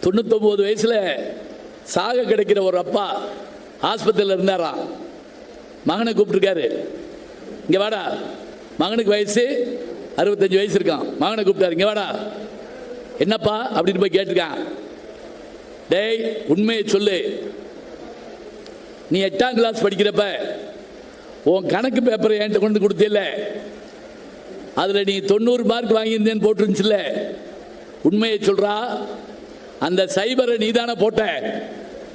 தொண்ணூத்தொம்பது வயசுல சாக கிடைக்கிற ஒரு அப்பா ஆஸ்பத்திரியில் இருந்தாராம் மகனை கூப்பிட்டுருக்காரு. இங்க வாடா. மகனுக்கு வயசு அறுபத்தஞ்சு வயசு இருக்கான். மகனை கூப்பிட்டாரு. இங்க வாடா. என்னப்பா? அப்படின்னு போய் கேட்டிருக்கான். டேய் உண்மையை சொல்லு. நீ எட்டாம் கிளாஸ் படிக்கிறப்ப உன் கணக்கு பேப்பரை என்கிட்ட கொண்டு கொடுத்தில்ல அதில் நீ தொண்ணூறு மார்க் வாங்கியிருந்தேன்னு போட்டுருந்துச்சுல்ல. உண்மையை சொல்கிறா அந்த சைபரை நீ தானே போட்ட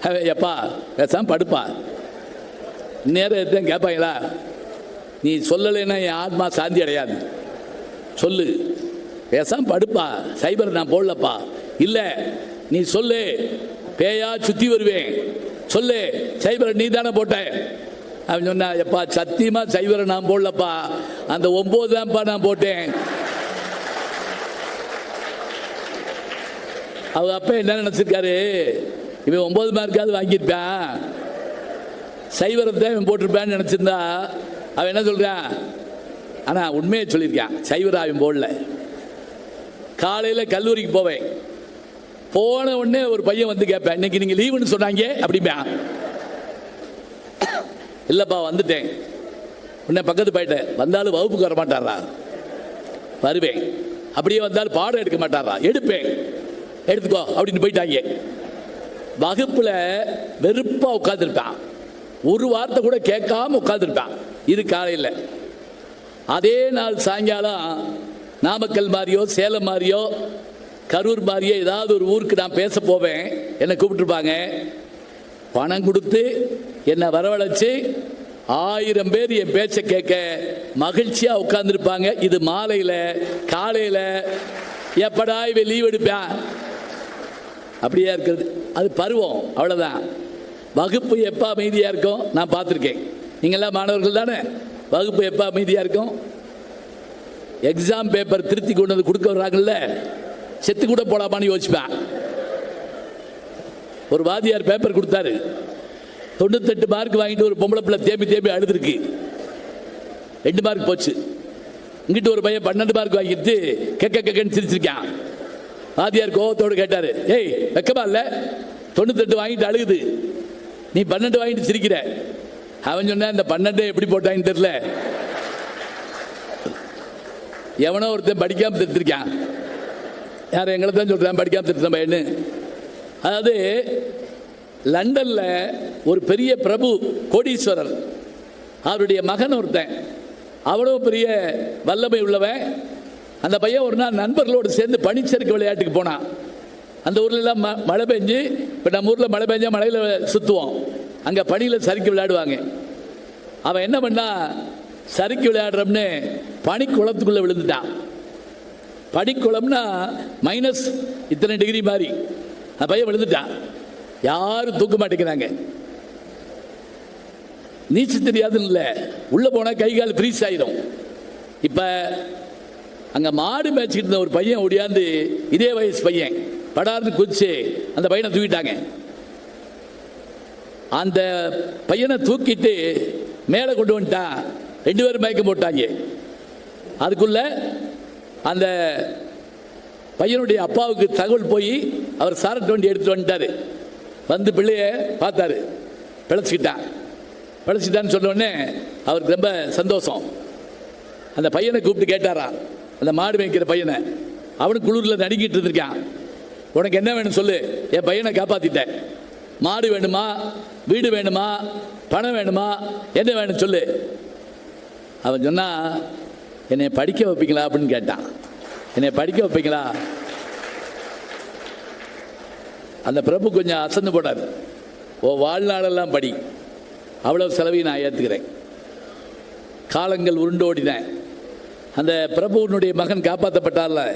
எப்பா பேசாம படுப்பா. நேரம் எதுவும் கேட்பாங்களா? நீ சொல்லலைன்னா என் ஆத்மா சாந்தி அடையாது. சொல்லு. பேசாம படுப்பா. சைபர் நான் போடலப்பா. இல்லை நீ சொல்லு. பேயா சுத்தி வருவேன். சொல்லு. சைபரை நீ தானே போட்ட. அவன் சொன்னா எப்பா சத்தியமா சைபரை நான் போடலப்பா. அந்த ஒன்பது தான்ப்பா நான் போட்டேன். அவர் அப்பா என்ன நினைச்சிருக்காரு? இவன் ஒன்பது மார்க்காவது வாங்கியிருப்பான் சைவரத்தை இவன் போட்டிருப்பான்னு நினச்சிருந்தா அவன் என்ன சொல்கிறான் ஆனால் உண்மையை சொல்லியிருக்கான். சைவரா அவன் போடல. காலையில் கல்லூரிக்கு போவேன். போன உடனே ஒரு பையன் வந்து கேட்பேன் இன்னைக்கு நீங்கள் லீவுன்னு சொன்னாங்க? அப்படிம்பா. இல்லைப்பா வந்துட்டேன். உன்னை பக்கத்து போயிட்டேன் வந்தாலும் வகுப்புக்கு வர மாட்டாரா வருவேன். அப்படியே வந்தாலும் பாடம் எடுக்க மாட்டாரா? எடுப்பேன். எடுத்துக்கோ அப்படின்னு போயிட்டாங்க. வகுப்புல வெறுப்பா உட்காந்துருப்பான் ஒரு வார்த்தை கூட கேட்காம உட்காந்துருப்பான் இது காலையில். அதே நாள் சாயங்காலம் நாமக்கல் மாதிரியோ சேலம் மாதிரியோ கரூர் மாதிரியோ ஏதாவது ஒரு ஊருக்கு நான் பேச போவேன். என்னை கூப்பிட்டுருப்பாங்க. பணம் கொடுத்து என்னை வரவழைச்சு ஆயிரம் பேர் என் பேச்சை கேட்க மகிழ்ச்சியாக உட்காந்துருப்பாங்க இது மாலையில் காலையில் எப்படா இவன் லீவ் எடுப்பேன்? அப்படியே இருக்கிறது. அது பருவம் அவ்வளோதான் வகுப்பு எப்போ அமைதியாக இருக்கும்? நான் பார்த்துருக்கேன். நீங்கள்லாம் மாணவர்கள் தானே? வகுப்பு எப்போ அமைதியாக இருக்கும்? எக்ஸாம் பேப்பர் திருத்தி கொண்டு வந்து கொடுக்க வர்றாங்கல்ல? செத்து கூட போலாமான்னு யோசிப்பேன். ஒரு வாதியார் பேப்பர் கொடுத்தாரு. தொண்ணூத்தெட்டு மார்க் வாங்கிட்டு ஒரு பொம்பளை பிள்ளை தேம்பி தேம்பி அழுதுருக்கு. ரெண்டு மார்க் போச்சு. இங்கிட்டு ஒரு பையன் பன்னெண்டு மார்க் வாங்கிட்டு கெக்க கெக்கன்னு சிரிச்சிருக்கான். ஆதியார் கோபத்தோடு கேட்டாரு ஏய் வெக்கமா இல்ல? தொண்ணூத்தெட்டு வாங்கிட்டு அழுகுது. நீ பன்னெண்டு வாங்கிட்டு சிரிக்கிற. அவன் சொன்ன இந்த பன்னெண்டு எப்படி போட்டாங்கன்னு தெரியல. எவனோ ஒருத்தன் படிக்காம திருத்திருக்கான் யார் எங்களை தான் சொல்றான் படிக்காம திருத்த பையனு அதாவது லண்டன்ல ஒரு பெரிய பிரபு கோடீஸ்வரர் அவருடைய மகன் ஒருத்தன். அவ்வளோ பெரிய வல்லமை உள்ளவன். அந்த பையன் ஒரு நாள் நண்பர்களோடு சேர்ந்து பனிச்சறுக்கு விளையாட்டுக்கு போனான் அந்த ஊர்ல எல்லாம் ம- மழை பெஞ்சு இப்போ நம்ம ஊரில் மழை பெஞ்சா மழையில் சுற்றுவோம் அங்கே பனியில் சறுக்கி விளையாடுவாங்க. அவன் என்ன பண்ணா சறுக்கி விளையாடுறோம்னு பனி குளத்துக்குள்ளே விழுந்துட்டான். பனிக்குளம்னா மைனஸ் இத்தனை டிகிரி மாதிரி. அந்த பையன் விழுந்துட்டான். யாரும் தூக்க மாட்டேங்கிறாங்க. நீச்சல் தெரியாதுன்னு இல்லை. உள்ளே போனால் கை கால் ஃப்ரீஸ் ஆயிரும் இப்போ அங்கே மாடு மேய்ச்சிக்கிட்டு இருந்த ஒரு பையன் ஓடியாந்து இதே வயசு பையன் படார்னு குதிச்சு அந்த பையனை தூக்கிட்டாங்க. அந்த பையனை தூக்கிட்டு மேலே கொண்டு வந்துட்டான். ரெண்டு பேரும் மயக்கம் போட்டாங்க. அதுக்குள்ள அந்த பையனுடைய அப்பாவுக்கு தகவல் போய் அவர் சாரட் வண்டி எடுத்துட்டு வந்துட்டாரு. வந்து பிள்ளைய பார்த்தாரு. பிழைச்சிக்கிட்டான். பிழைச்சிட்டான்னு சொன்ன உடனே அவருக்கு ரொம்ப சந்தோஷம். அந்த பையனை கூப்பிட்டு கேட்டாராம். அந்த மாடு மேய்க்கிற பையனை அவனுக்கு குளிரில் நடுங்கிட்டு இருந்திருக்கான். உனக்கு என்ன வேணும் சொல்லு. என் பையனை காப்பாத்திட்டேன். மாடு வேணுமா? வீடு வேணுமா? பணம் வேணுமா? என்ன வேணும் சொல்லு. அவன் சொன்னா என்னை படிக்க வைப்பீங்களா? அப்படின்னு கேட்டான். என்னை படிக்க வைப்பீங்களா? அந்த பிரபு கொஞ்சம் அசந்து போடாது ஓ வாழ்நாளெல்லாம் படி. அவ்வளவு செலவையும் நான் ஏற்றுக்கிறேன் காலங்கள் உருண்டோடினேன் அந்த பிரபுவனுடைய மகன் காப்பாற்றப்பட்டார்ல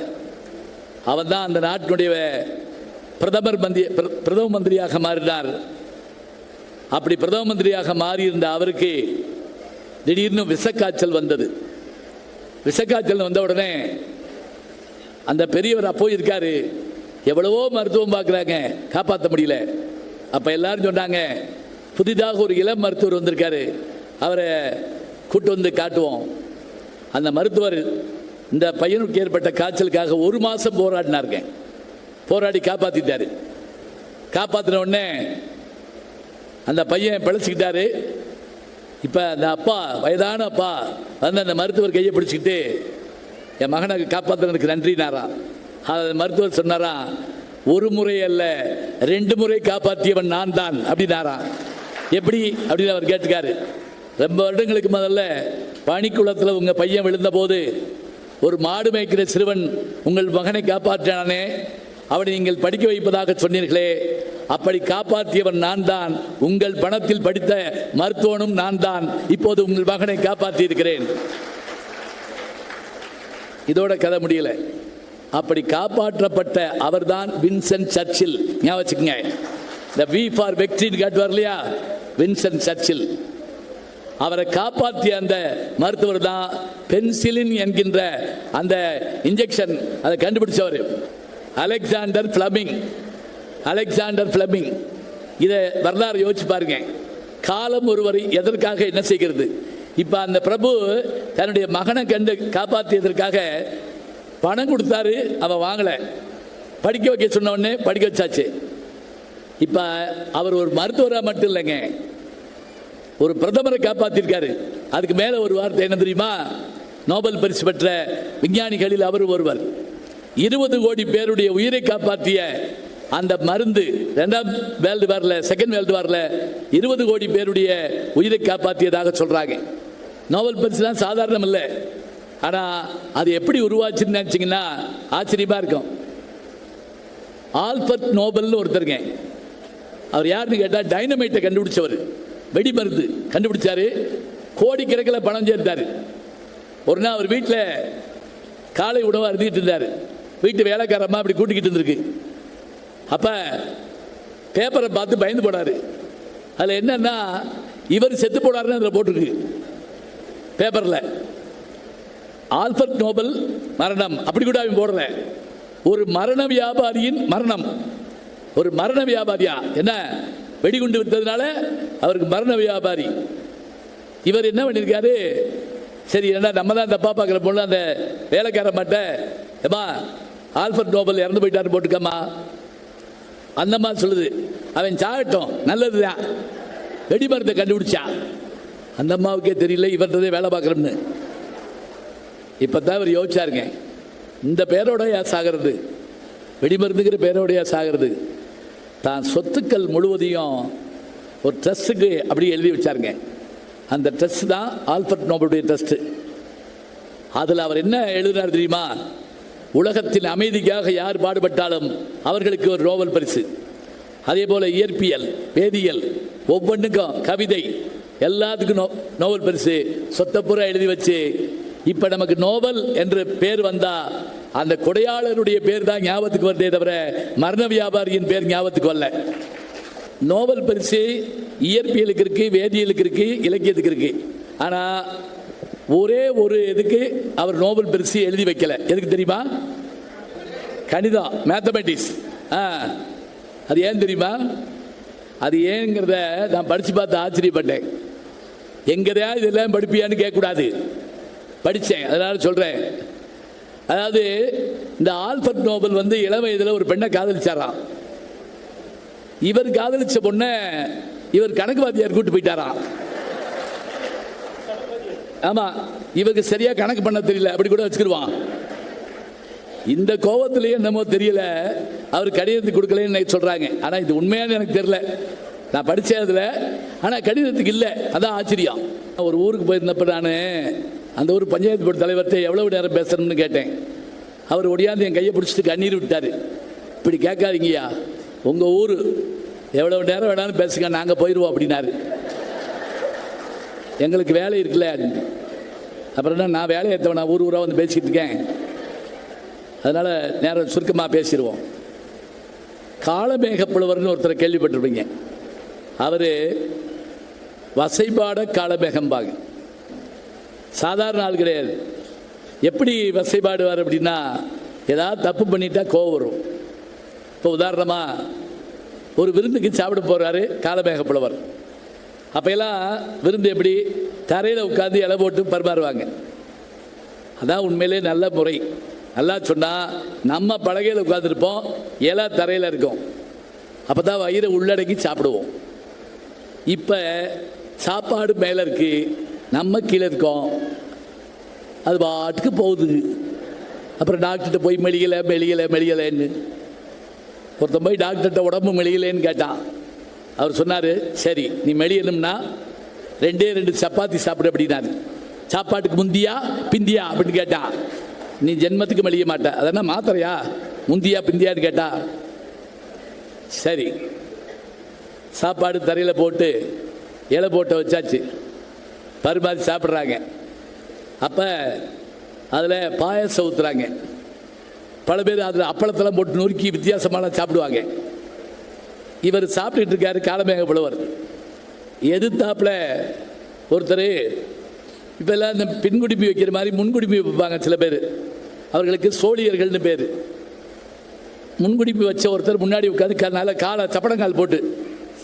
அவன் தான் அந்த நாட்டினுடைய பிரதமர் மந்திரி பிர- பிரதம மந்திரியாக மாறினார். அப்படி பிரதம மந்திரியாக மாறியிருந்த அவருக்கு திடீர்னு விஷக்காய்ச்சல் வந்தது. விஷக்காய்ச்சல் வந்த உடனே அந்த பெரியவர் அப்போ இருக்காரு. எவ்வளவோ மருத்துவம் பார்க்குறாங்க காப்பாற்ற முடியல. அப்போ எல்லாரும் சொன்னாங்க புதிதாக ஒரு இளம் மருத்துவர் வந்திருக்காரு. அவரை கூட்டு வந்து காட்டுவோம். அந்த மருத்துவர் இந்த பையனுக்கு ஏற்பட்ட காய்ச்சலுக்காக ஒரு மாதம் போராடினாருங்க. போராடி காப்பாற்றிட்டாரு காப்பாற்றின உடனே அந்த பையன் பிழைச்சிக்கிட்டாரு. இப்போ அந்த அப்பா வயதான அப்பா வந்து அந்த மருத்துவர் கையை பிடிச்சிக்கிட்டு என் மகனை காப்பாற்றினதுக்கு நன்றினாரா அது மருத்துவர் சொன்னாரா ஒரு முறை அல்ல ரெண்டு முறை காப்பாற்றியவன் நான் தான் அப்படின்னாரா. எப்படி? அப்படின்னு அவர் கேட்டுக்காரு. ரொம்ப வருடங்களுக்கு முதல்ல பனிக்குளத்தில் உங்கள் பையன் விழுந்தபோது ஒரு மாடு மேய்க்கிற சிறுவன் உங்கள் மகனை காப்பாற்றினானே. அவனை நீங்கள் படிக்க வைப்பதாக சொன்னீர்களே. அப்படி காப்பாற்றியவன் நான் தான் உங்கள் பணத்தில் படித்த மருத்துவனும் நான் தான் இப்போது உங்கள் மகனை காப்பாற்றி இருக்கிறேன் இதோட கதை முடியல. அப்படி காப்பாற்றப்பட்ட அவர்தான் வின்சென்ட் சர்ச்சில். ஞாபகம் வச்சுக்கோங்க. இந்த வி ஃபார் வெக்டின்னு காட்டுவார் இல்லையா? வின்சென்ட் சர்ச்சில். அவரை காப்பாற்றிய அந்த மருத்துவர் தான் பென்சிலின் என்கின்ற அந்த இன்ஜெக்ஷன் அதை கண்டுபிடிச்சவர் அலெக்சாண்டர் பிளமிங் அலெக்சாண்டர் பிளமிங் இதை வரலாறு யோசிச்சு பாருங்க. காலம் ஒருவரை எதற்காக என்ன செய்கிறது? இப்போ அந்த பிரபு தன்னுடைய மகனை கண்டு காப்பாற்றியதற்காக பணம் கொடுத்தாரு அவன் வாங்கலை. படிக்க வைக்க சொன்ன உடனே படிக்க வச்சாச்சு. இப்போ அவர் ஒரு மருத்துவராக மட்டும் இல்லைங்க. ஒரு பிரதமரை காப்பாற்றிருக்காரு அதுக்கு மேலே ஒரு வார்த்தை என்ன தெரியுமா? நோபல் பரிசு பெற்ற விஞ்ஞானிகளில் அவர் ஒருவர். இருபது கோடி பேருடைய உயிரை காப்பாற்றிய அந்த மருந்து ரெண்டாம் வேர்ல்டு வாரில் செகண்ட் வேர்ல்டு வாரில் இருபது கோடி பேருடைய உயிரை காப்பாற்றியதாக சொல்கிறாங்க நோபல் பரிசுலாம் சாதாரணம் இல்லை. ஆனால் அது எப்படி உருவாச்சுன்னு நினச்சிங்கன்னா ஆச்சரியமாக இருக்கும். ஆல்பர்ட் நோபல்னு ஒருத்தருங்க. அவர் யாருன்னு கேட்டால் டைனமைட்டை கண்டுபிடிச்சவர். வெடி மருந்து கண்டுபிடிச்சாரு. கோடிக்கணக்கில் பணம் சேர்த்தாரு. ஒரு நாள் அவர் வீட்டில் காலை உணவாக இருந்துகிட்டு இருந்தார். வீட்டு வேலைக்காரம்மா அப்படி கூட்டிக்கிட்டு இருந்திருக்கு. அப்போ பேப்பரை பார்த்து பயந்து போனார். அதில் என்னன்னா இவர் செத்து போடாருன்னு அதில் போட்டிருக்கு. பேப்பரில் ஆல்பர்ட் நோபல் மரணம். அப்படி கூட அவன் போடுற ஒரு மரண வியாபாரியின் மரணம். ஒரு மரண வியாபாரியா? என்ன? வெடிகுண்டு விட்டதுனால அவருக்கு மரண வியாபாரி. இவர் என்ன பண்ணியிருக்காரு சரி என்ன நம்ம தான் தப்பா பார்க்குற பொண்ணு அந்த வேலைக்கார மாட்ட. ஏமா ஆல்பர்ட் நோபல் இறந்து போயிட்டாரு போட்டுக்கம்மா. அந்த மாதிரி சொல்லுது. அவன் சாகட்டும் நல்லதுதான். வெடி மருந்தை கண்டுபிடிச்சான் அந்த அம்மாவுக்கே தெரியல இவர்ன்றதே வேலை பார்க்குறோம்னு. இப்போ தான் இவர் யோசிச்சாருங்க. இந்த பேரோடயா சாகிறது. வெடிமருந்துங்கிற பேரோடயா சாகிறது. தான் சொத்துக்கள் முழுவதையும் ஒரு ட்ரஸ்ட்டுக்கு அப்படி எழுதி வச்சாருங்க. அந்த ட்ரஸ்ட் தான் ஆல்பர்ட் நோபலுடைய ட்ரஸ்ட்டு அதில் அவர் என்ன எழுதினார் தெரியுமா? உலகத்தின் அமைதிக்காக யார் பாடுபட்டாலும் அவர்களுக்கு ஒரு ரோவல் பரிசு. அதே போல் இயற்பியல் வேதியியல் ஒவ்வொன்றுக்கும் கவிதை எல்லாத்துக்கும் நோ நோவல் பரிசு. சொத்தை எழுதி வச்சு இப்போ நமக்கு நோபல் என்று பேர் வந்தால் அந்த கொடையாளருடைய பேர் தான் ஞாபகத்துக்கு வருதே தவிர மரண வியாபாரியின் பேர் ஞாபகத்துக்கு வரல. நோபல் பரிசு இயற்பியலுக்கு இருக்கு வேதியியலுக்கு இருக்கு இலக்கியத்துக்கு இருக்கு. ஆனா ஒரே ஒரு இதுக்கு அவர் நோபல் பரிசு எழுதி வைக்கல. எதுக்கு தெரியுமா? கணிதம் மேத்தமெட்டிக்ஸ் ஆ அது ஏன் தெரியுமா? அது ஏங்கிறத நான் படித்து பார்த்து ஆச்சரியப்பட்டேன். எங்கதையா இதெல்லாம் படிப்பியான்னு கேட்கக்கூடாது. படித்தேன் அதனால சொல்கிறேன் அதாவது இந்த ஆல்பர்ட் நோபல் வந்து இளம் வயதில் ஒரு பெண்ணை காதலிச்சாராம். இவர் காதலிச்ச பொண்ணை இவர் கணக்கு வாத்தியார் கூட்டு போயிட்டாராம். ஆமா இவருக்கு சரியா கணக்கு பண்ண தெரியல அப்படி கூட வச்சுக்கிடுவான். இந்த கோபத்திலேயே என்னமோ தெரியல அவர் கடிதத்துக்கு கொடுக்கலன்னு சொல்றாங்க. ஆனா இது உண்மையானு எனக்கு தெரியல. நான் படித்தேன் அதில் ஆனால் கடிதத்துக்கு இல்லை. அதான் ஆச்சரியம். ஒரு ஊருக்கு போயிருந்தப்ப நான் அந்த ஊர் பஞ்சாயத்து போர்டு தலைவர்கிட்ட எவ்வளவு நேரம் பேசணும்னு கேட்டேன். அவர் ஒடியாந்து என் கையை பிடிச்சிட்டு கண்ணீர் விட்டார். இப்படி கேட்காதீங்கய்யா. உங்கள் ஊர் எவ்வளவு நேரம் வேணாலும் பேசுங்க நாங்கள் போயிடுவோம் அப்படின்னாரு. எங்களுக்கு வேலை இருக்குல்ல. அப்புறம் என்ன நான் வேலையை ஏற்றவன் நான் ஊர் ஊராக வந்து பேசிக்கிட்டு இருக்கேன். அதனால் நேரம் சுருக்கமாக பேசிடுவோம் காலமேகப்புலவர்னு ஒருத்தரை கேள்விப்பட்டிருப்பீங்க. அவர் வசைபாட காலமேகம்பாங்க. சாதாரண ஆள் கிடையாது. எப்படி வசைபாடுவார் அப்படின்னா ஏதாவது தப்பு பண்ணிட்டா கோவம் வரும். இப்போ உதாரணமாக ஒரு விருந்துக்கு சாப்பிட போகிறாரு காலமேகப்புலவர் அப்போல்லாம் விருந்து எப்படி? தரையில் உட்காந்து இலை போட்டு பரிமாறுவாங்க. அதான் உண்மையிலே நல்ல முறை. நல்லா சொன்னால் நம்ம பலகையில் உட்காந்துருப்போம் இலை தரையில் இருக்கும். அப்போ தான் வயிறை உள்ளடக்கி சாப்பிடுவோம். இப்போ சாப்பாடு மேலே இருக்குது நம்ம கீழே இருக்கோம். அது பாட்டுக்கு போகுது. அப்புறம் டாக்டர்கிட்ட போய் மெலியலை மெலியலை மெலியலைன்னு. ஒருத்தன் போய் டாக்டர்கிட்ட உடம்பு மெலியலைன்னு கேட்டான். அவர் சொன்னார் சரி நீ மெலியணும்னா ரெண்டே ரெண்டு சப்பாத்தி சாப்பிடு அப்படின்னாரு. சாப்பாட்டுக்கு முந்தியா பிந்தியா? அப்படின்னு கேட்டான். நீ ஜென்மத்துக்கு மெலிய மாட்ட. அதெல்லாம் மாத்திரையா? முந்தியா பிந்தியான்னு கேட்டா. சரி. சாப்பாடு தரையில் போட்டு இலை போட்ட வச்சாச்சு. பரிமாறி சாப்பிட்றாங்க. அப்போ அதில் பாயசம் ஊற்றுறாங்க பல பேர் அதில் அப்பளத்தெல்லாம் போட்டு நொறுக்கி வித்தியாசமான சாப்பிடுவாங்க. இவர் சாப்பிட்டுட்டு இருக்காரு காலமேக புலவர். எதிர்த்தாப்பில் ஒருத்தர் இப்போ எல்லாம் இந்த பின்குடிப்பி வைக்கிற மாதிரி முன்குடிப்பி வைப்பாங்க சில பேர். அவர்களுக்கு சோழியர்கள்னு பேர். முன்குடிப்பு வச்ச ஒருத்தர் முன்னாடி உட்காந்து நல்ல காலை சப்படங்கால் போட்டு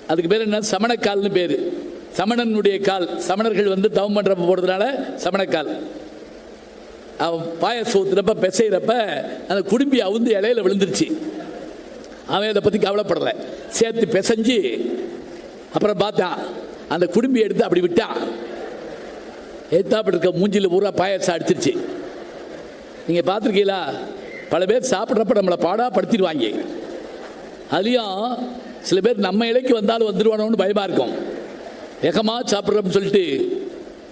அதுக்கு பேர் என்ன? சமணக்கால்னு பேர். சமணனுடைய கால் சமணர்கள் வந்து தவம் பண்ணுறப்ப போகிறதுனால சமணக்கால். அவன் பாயசம் ஊத்துறப்ப பிசைகிறப்ப அந்த குடும்பி அவுந்து இலையில விழுந்துருச்சு. அவன் அதை பற்றி கவலைப்படலை சேர்த்து பிசைஞ்சு அப்புறம் பார்த்தான் அந்த குடும்பி எடுத்து அப்படி விட்டான் ஏத்தாப்படி இருக்க மூஞ்சில் பூரா பாயசம் அடிச்சிருச்சு. நீங்கள் பார்த்துருக்கீங்களா? பல பேர் சாப்பிட்றப்ப நம்மளை பாடாக படுத்திடுவாங்க அதுலேயும் சில பேர் நம்ம இலைக்கு வந்தாலும் வந்துடுவானோன்னு பயமாக இருக்கும். வேகமாக சாப்பிட்றோம்னு சொல்லிட்டு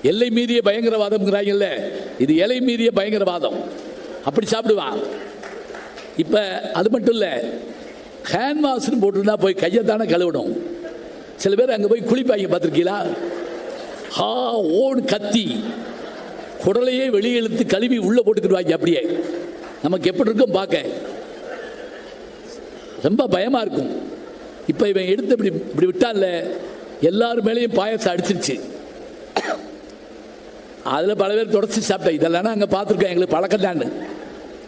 எல்லை மீறிய பயங்கரவாதம்ங்கிறாங்கல்ல இது எல்லை மீறிய பயங்கரவாதம். அப்படி சாப்பிடுவான் இப்போ அது மட்டும் இல்லை ஹேண்ட் வாஷ்னு போட்டிருந்தா போய் கையை தானே கழுவிடும் சில பேர் அங்கே போய் குளிப்பாங்க பார்த்துருக்கீங்களா? ஹா ஓன் கத்தி. குடலையே வெளியே இழுத்து கழுவி உள்ளே போட்டுக்கிடுவாங்க அப்படியே. நமக்கு எப்படி இருக்கும் பார்க்க? ரொம்ப பயமாக இருக்கும். இப்போ இவன் எடுத்து இப்படி இப்படி விட்டான்ல எல்லார் மேலேயும் பாயசம் அடிச்சிருச்சு. அதில் பல பேர் தொடச்சி சாப்பிட்டேன் இதெல்லாம் அங்கே பார்த்துருக்கோம் எங்களுக்கு பழக்கம் தான்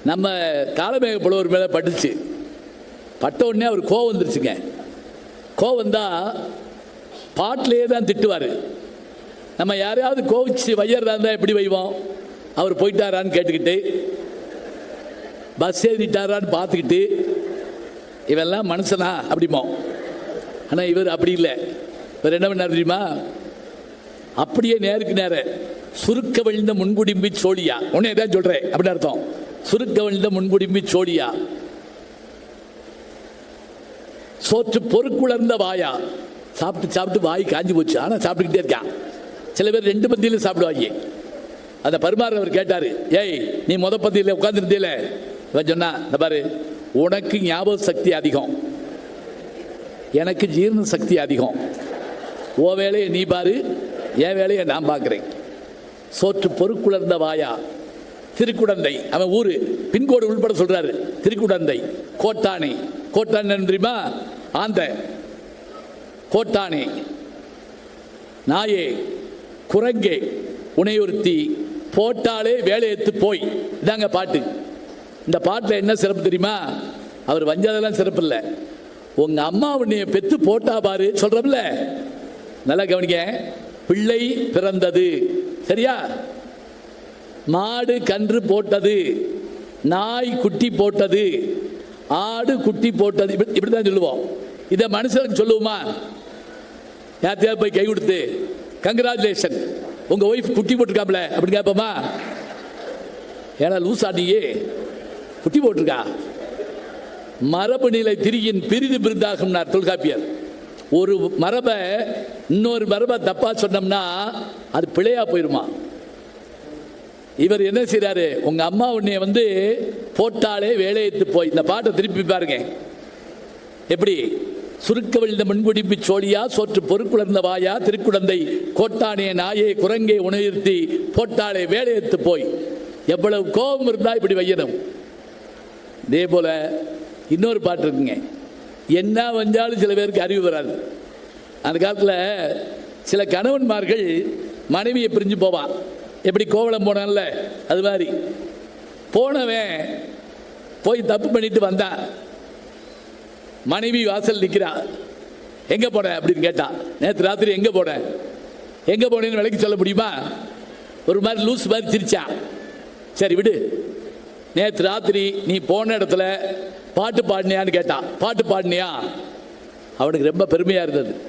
நம்ம காலமேக புலவர் மேலே பட்டுச்சு. பட்ட உடனே அவர் கோவம் வந்துருச்சுங்க. கோவம் தான் பாட்டிலேயே தான் திட்டுவார். நம்ம யாரையாவது கோவிச்சு வையறதா இருந்தால் எப்படி வைவோம்? அவர் போயிட்டாரான்னு கேட்டுக்கிட்டு பஸ் ஏறிட்டாரான்னு பார்த்துக்கிட்டு இவெல்லாம் மனுஷனா? அப்படிமோ ஆனால் இவர் அப்படி இல்லை. அவர் என்ன பண்ணார் தெரியுமா? அப்படியே நேருக்கு நேர சுருக்க வழிந்த முன்குடிம்பி சோழியா. உன்னை தான் சொல்றேன். அப்படின்னு அர்த்தம். சுருக்க வழிந்த முன்குடிம்பி சோழியா. சோற்று பொறுக்குளர்ந்த வாயா. சாப்பிட்டு சாப்பிட்டு வாய் காஞ்சி போச்சு. ஆனால் சாப்பிட்டுக்கிட்டே இருக்கான் சில பேர் ரெண்டு பந்தியிலும் சாப்பிடுவாங்க. அந்த பரிமாறு அவர் கேட்டார் ஏய் நீ முத பந்தியில் உட்காந்துருந்தீல இவன் சொன்னா இந்த பாரு உனக்கு ஞாபக சக்தி அதிகம். எனக்கு ஜீரண சக்தி அதிகம். ஓ வேலையை நீ பாரு என் வேலையை நான் பார்க்குறேன். சோற்று பொறுக்குளர்ந்த வாயா திருக்குடந்தை. அவன் ஊரு பின்கோடு உள்பட சொல்றாரு திருக்குடந்தை. கோட்டானை. கோட்டானை நன்றிமா தெரியுமா? ஆந்த. கோட்டானை. நாயே குரங்கே. உனையொருத்தி போட்டாலே வேலையெத்து போய். இதாங்க பாட்டு. இந்த பாட்டில் என்ன சிறப்பு தெரியுமா? அவர் வஞ்சதெல்லாம் சிறப்பு இல்லை. உங்கள் அம்மா உன்னைய பெற்று போட்டா பாரு சொல்கிறோம்ல நல்லா கவனிக்க பிள்ளை பிறந்தது. சரியா? மாடு கன்று போட்டது. நாய் குட்டி போட்டது. ஆடு குட்டி போட்டது. இப்படி இப்படி தான் சொல்லுவோம். இதை மனுஷனுக்கு சொல்லுவோமா? யார்த்தையாவது போய் கை கொடுத்து கங்க்ராச்சுலேஷன். உங்க ஒய்ஃப் குட்டி போட்டிருக்காப்ல அப்படின்னு கேட்போமா? ஏன்னா லூசா குட்டி போட்டிருக்கா. மரபு நிலை திரியின் பிரிது பிரிந்தாகும்னார் தொல்காப்பியர். ஒரு மரபை இன்னொரு மரபை தப்பா சொன்னோம்னா அது பிழையா போயிருமா? இவர் என்ன செய்கிறாரு உங்க அம்மா உன்னை வந்து போட்டாலே வேலையத்து போய் இந்த பாட்டை திருப்பி பாருங்க. எப்படி? சுருக்க விழுந்த முன்குடிப்பு சோழியா சோற்று பொறுக்குளர்ந்த வாயா திருக்குழந்தை கோட்டானே நாயே குரங்கே உணர்த்தி போட்டாலே வேலையத்து போய். எவ்வளவு கோபம் இருந்தா இப்படி வையணும். இதே போல இன்னொரு பாட்டு இருக்குங்க. என்ன வந்தாலும் சில பேருக்கு அறிவு வராது. அந்த காலத்தில் சில கணவன்மார்கள் மனைவியை பிரிஞ்சு போவான் எப்படி கோவலம் போனான்ல அது மாதிரி. போனவன் போய் தப்பு பண்ணிட்டு வந்தான் மனைவி வாசல் நிற்கிறா எங்கே போன? அப்படின்னு கேட்டான் நேற்று ராத்திரி எங்கே போன? எங்கே போனேன்னு விலைக்கு சொல்ல முடியுமா? ஒரு மாதிரி லூஸ் மாதிரி சிரிச்சான் சரி விடு. நேற்று ராத்திரி நீ போன இடத்துல பாட்டு பாடினியான்னு கேட்டான் பாட்டு பாடினியா? அவனுக்கு ரொம்ப பெருமையாக இருந்தது.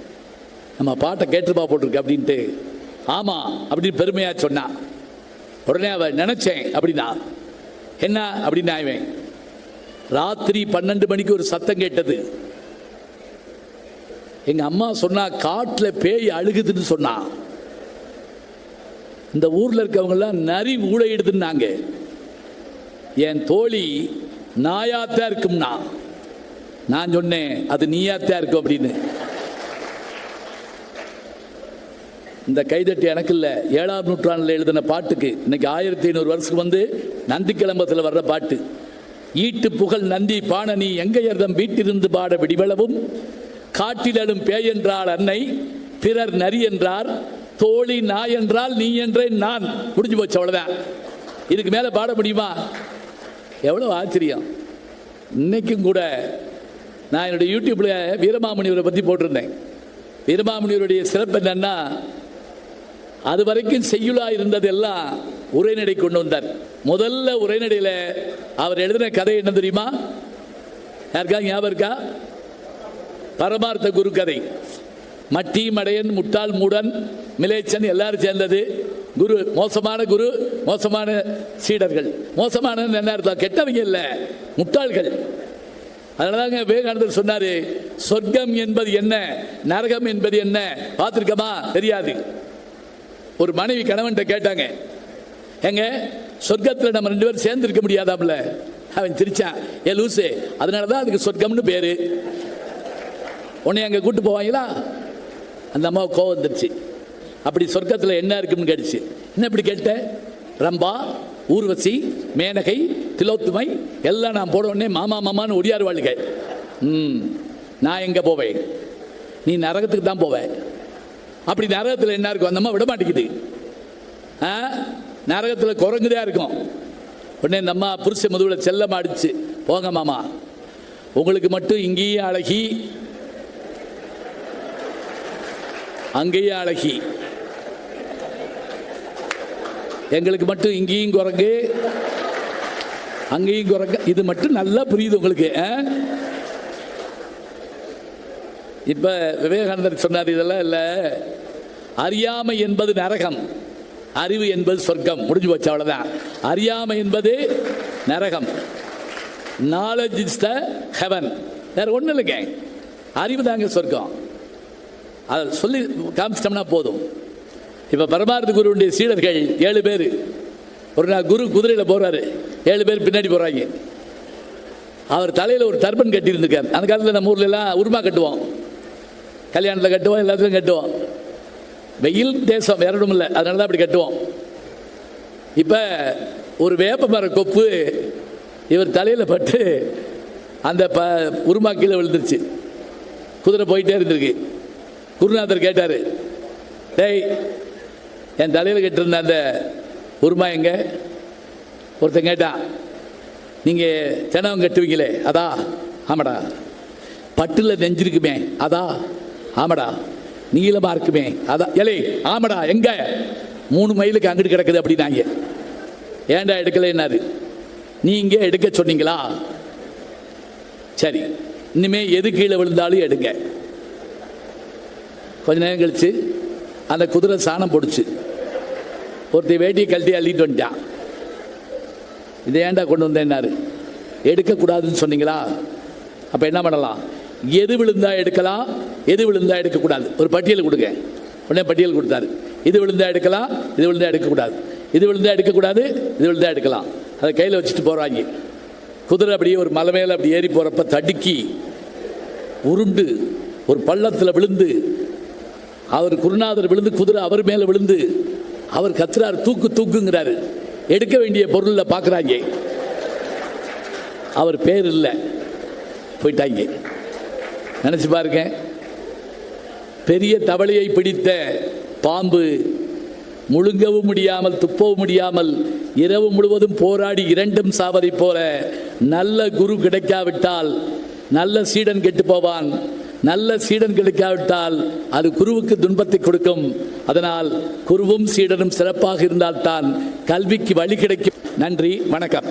நம்ம பாட்டை கேட்டுப்பா போட்டிருக்கு அப்படின்ட்டு. ஆமாம் அப்படின்னு பெருமையாக சொன்னான் உடனே அவன் நினச்சேன் அப்படின்னா. என்ன? அப்படின்னு ஆய்வேன் ராத்திரி பன்னெண்டு மணிக்கு ஒரு சத்தம் கேட்டது. எங்கள் அம்மா சொன்னா காட்டில் பேய் அழுகுதுன்னு சொன்னான் இந்த ஊரில் இருக்கவங்கெல்லாம் நரி ஊழையிடுதுன்னாங்க என் தோழி நாயாத்தான் இருக்கும்னா நான் சொன்னேன் அது நீயாத்தான் இருக்கும் அப்படின்னு. இந்த கைதட்டு எனக்கு இல்லை. ஏழாம் நூற்றாண்டில் எழுதின பாட்டுக்கு இன்னைக்கு ஆயிரத்தி ஐநூறு வருஷத்துக்கு வந்து நந்தி கிளம்பத்தில் வர்ற பாட்டு. ஈட்டு புகழ் நந்தி பாணனி எங்கையர்தம் வீட்டிலிருந்து பாட விடிவளவும் காட்டிலடும் பேய் அன்னை பிறர் நரி என்றார் தோழி நாய் என்றால் நீ என்றேன் நான். முடிஞ்சு போச்சு அவ்வளவுதான். இதுக்கு மேலே பாட முடியுமா? எவ்வளோ ஆச்சரியம். இன்னைக்கும் கூட நான் என்னுடைய யூடியூப்பில் வீரமாமுனிவரை பற்றி போட்டிருந்தேன். வீரமாமுனிவருடைய சிறப்பு என்னன்னா அது வரைக்கும் செய்யுளா இருந்ததெல்லாம் உரைநடை கொண்டு வந்தார். முதல்ல உரைநடையில் அவர் எழுதின கதை என்ன தெரியுமா? யாருக்கா? ஞாபகம் இருக்கா? பரமார்த்த குரு கதை. மட்டி மடையன் முட்டாள் மூடன் மிலேச்சன் எல்லாரும் சேர்ந்தது. குரு மோசமான குரு மோசமான சீடர்கள். மோசமான என்ன அர்த்தம்? கெட்டவங்க இல்லை முட்டாள்கள். அதனாலதாங்க விவேகானந்தர் சொன்னாரு சொர்க்கம் என்பது என்ன? நரகம் என்பது என்ன? பார்த்துருக்கமா? தெரியாது. ஒரு மனைவி கணவன்கிட்ட கேட்டாங்க எங்க சொர்க்கத்தில் நம்ம ரெண்டு பேரும் சேர்ந்து இருக்க முடியாதாம்ல? அவன் சிரிச்சான் ஏ லூசு அதனால தான் அதுக்கு சொர்க்கம்னு பேரு. உன்னை அங்கே கூட்டு போவாங்களா? அந்த அம்மாவுக்கு கோவம் வந்துருச்சு. அப்படி சொர்க்கத்தில் என்ன இருக்குன்னு கேட்டுச்சு. என்ன இப்படி கேட்ட? ரம்பா ஊர்வசி மேனகை திலோத்துமை எல்லாம் நான் போட உடனே மாமா மாமான்னு ஒடியார் வாழ்க. ம் நான் எங்கே போவேன்? நீ நரகத்துக்கு தான் போவேன் அப்படி நரகத்தில் என்ன இருக்கும்? அந்த அம்மா விட மாட்டேங்குது. ஆ? நரகத்தில் குரங்குதான் இருக்கும். உடனே இந்த அம்மா புருஷ முதுவில் செல்லம் அடிச்சு போங்க மாமா. உங்களுக்கு மட்டும் இங்கேயும் அழகி அங்கேயும் அழகி. எங்களுக்கு மட்டும் இங்கேயும் குரங்கு அங்கேயும் குரங்கு. இது மட்டும் நல்லா புரியுது உங்களுக்கு ஆ? விவேகானந்தர் சொன்னார் இதெல்லாம் இல்லை. அறியாமை என்பது நரகம் அறிவு என்பது சொர்க்கம். முடிஞ்சு போச்சு அவ்வளோதான் அறியாமை என்பது நரகம். நாலேஜ் இஸ் த ஹெவன் வேற ஒன்றும் இல்லைங்க. அறிவு தாங்க சொர்க்கம். அதை சொல்லி காமிச்சிட்டோம்னா போதும். இப்போ பரமார்த்த குருவுடைய சீடர்கள் ஏழு பேர். ஒரு நாள் குரு குதிரையில் போகிறாரு ஏழு பேர் பின்னாடி போகிறாங்க அவர் தலையில் ஒரு டர்பன் கட்டியிருந்திருக்கார். அந்த காலத்தில் நம்ம ஊரில் எல்லாம் உருமா கட்டுவோம். கல்யாணத்தில் கட்டுவோம் எல்லாத்துலையும் கட்டுவோம். வெயில் தேசம் வேற ஒன்றும் இல்லை. அதனால தான் அப்படி கட்டுவோம். இப்போ ஒரு வேப்ப மர கொப்பு இவர் தலையில் பட்டு அந்த ப உருமா கீழே விழுந்துருச்சு. குதிரை போயிட்டே இருந்திருக்கு. குருநாதர் கேட்டார் டேய் என் தலையில் கட்டிருந்த அந்த உருமா எங்க? ஒருத்தன் கேட்டான் நீங்கள் தினமும் கட்டுவீங்களே அதா? ஆமாடா. பட்டில் நெஞ்சிருக்குமே அதா? ஆமாடா. நீளமாக இருக்குமே அதான் ஏலே ஆமாடா எங்க? மூணு மைலுக்கு அங்கிட்டு கிடக்குது அப்படின்னாங்க. ஏன்டா எடுக்கலைன்னாரு நீ இங்கே எடுக்க சொன்னீங்களா? சரி இனிமே எது கீழே விழுந்தாலும் எடுங்க. கொஞ்ச நேரம் கழிச்சு அந்த குதிரை சாணம் போடுச்சு. ஒருத்தர் வேட்டியை கழட்டி அள்ளிட்டு வந்துட்டான் இதை ஏன்டா கொண்டு வந்தேன்னாரு. எடுக்கக்கூடாதுன்னு சொன்னீங்களா? அப்போ என்ன பண்ணலாம்? எது விழுந்தா எடுக்கலாம் எது விழுந்தா எடுக்கக்கூடாது. ஒரு பட்டியல் கொடுங்க. உடனே பட்டியல் கொடுத்தாரு. இது விழுந்தா எடுக்கலாம் இது விழுந்தா எடுக்கக்கூடாது. இது விழுந்தா எடுக்கக்கூடாது இது விழுந்தா எடுக்கலாம். அதை கையில் வச்சுட்டு போகிறாங்க குதிரை அப்படியே ஒரு மலை மேலே அப்படி ஏறி போகிறப்ப தடுக்கி உருண்டு ஒரு பள்ளத்தில் விழுந்து அவர் குருநாதர் விழுந்து குதிரை அவர் மேலே விழுந்து அவர் கத்துறாரு தூக்கு தூக்குங்கிறாரு. எடுக்க வேண்டிய பொருளில் பார்க்குறாங்க அவர் பேர் இல்லை. போயிட்டாங்க. நினச்சி பாருங்க. பெரிய தவளையை பிடித்த பாம்பு முழுங்கவும் முடியாமல் துப்பவும் முடியாமல் இரவு முழுவதும் போராடி இரண்டும் சாவதைப் போல நல்ல குரு கிடைக்காவிட்டால் நல்ல சீடன் கெட்டு போவான். நல்ல சீடன் கிடைக்காவிட்டால் அது குருவுக்கு துன்பத்தை கொடுக்கும். அதனால் குருவும் சீடனும் சிறப்பாக இருந்தால்தான் கல்விக்கு வழி கிடைக்கும். நன்றி வணக்கம்.